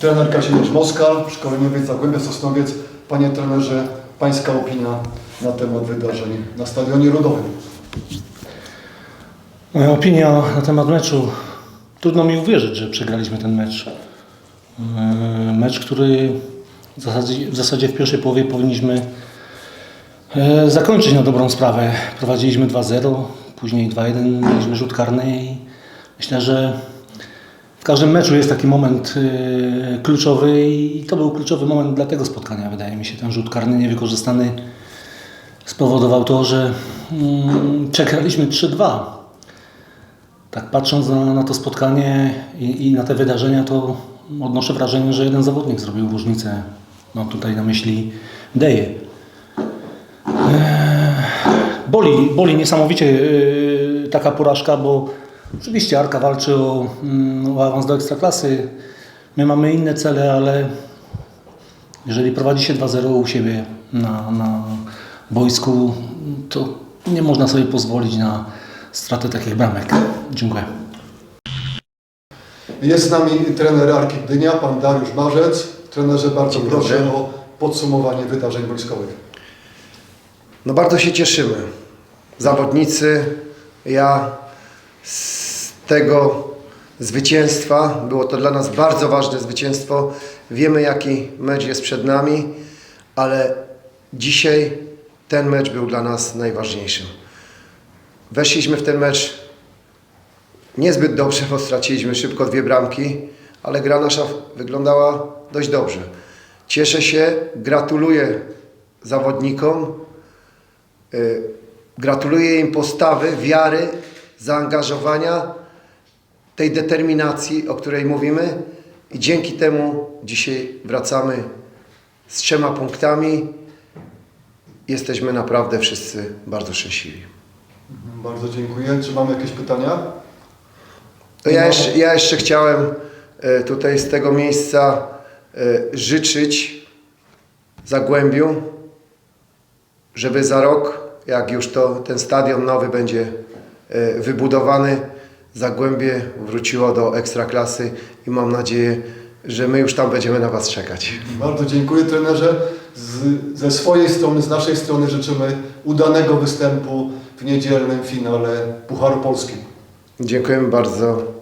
Trener Kazimierz Moskal, szkoleniowiec Zagłębia Sosnowiec. Panie trenerze, Pańska opinia na temat wydarzeń na Stadionie Ludowym. Moja opinia na temat meczu. Trudno mi uwierzyć, że przegraliśmy ten mecz. Eee, Mecz, który w zasadzie, w zasadzie w pierwszej połowie powinniśmy e, zakończyć na dobrą sprawę. Prowadziliśmy 2-0, później 2-1, mieliśmy rzut karny i myślę, że każdym meczu jest taki moment e, kluczowy i to był kluczowy moment dla tego spotkania. Wydaje mi się, ten rzut karny niewykorzystany spowodował to, że mm, przegraliśmy 3-2. Tak patrząc na, na to spotkanie i, i na te wydarzenia, to odnoszę wrażenie, że jeden zawodnik zrobił różnicę. Mam tutaj na myśli Deje. Eee, Boli, boli niesamowicie yy, taka porażka, bo oczywiście Arka walczy o, mm, o awans do Ekstraklasy. My mamy inne cele, ale jeżeli prowadzi się 2-0 u siebie na, na boisku, to nie można sobie pozwolić na stratę takich bramek. Dziękuję. Jest z nami trener Arki Gdynia, pan Dariusz Marzec. Trenerze, bardzo Dzień proszę dobry. o podsumowanie wydarzeń boiskowych. No bardzo się cieszymy. Zawodnicy, ja z tego zwycięstwa, było to dla nas bardzo ważne zwycięstwo. Wiemy jaki mecz jest przed nami, ale dzisiaj ten mecz był dla nas najważniejszym. Weszliśmy w ten mecz niezbyt dobrze, bo straciliśmy szybko dwie bramki, ale gra nasza wyglądała dość dobrze. Cieszę się, gratuluję zawodnikom, y, gratuluję im postawy, wiary, zaangażowania, tej determinacji, o której mówimy i dzięki temu dzisiaj wracamy z trzema punktami. Jesteśmy naprawdę wszyscy bardzo szczęśliwi. Bardzo dziękuję. Czy mamy jakieś pytania? Ja, jeszcze, ja jeszcze chciałem e, tutaj z tego miejsca e, życzyć Zagłębiu, żeby za rok, jak już to ten stadion nowy będzie e, wybudowany, Zagłębie wróciło do ekstraklasy i mam nadzieję, że my już tam będziemy na Was czekać. Bardzo dziękuję trenerze. Z, ze swojej strony, z naszej strony życzymy udanego występu w niedzielnym finale Pucharu Polski. Dziękujemy bardzo.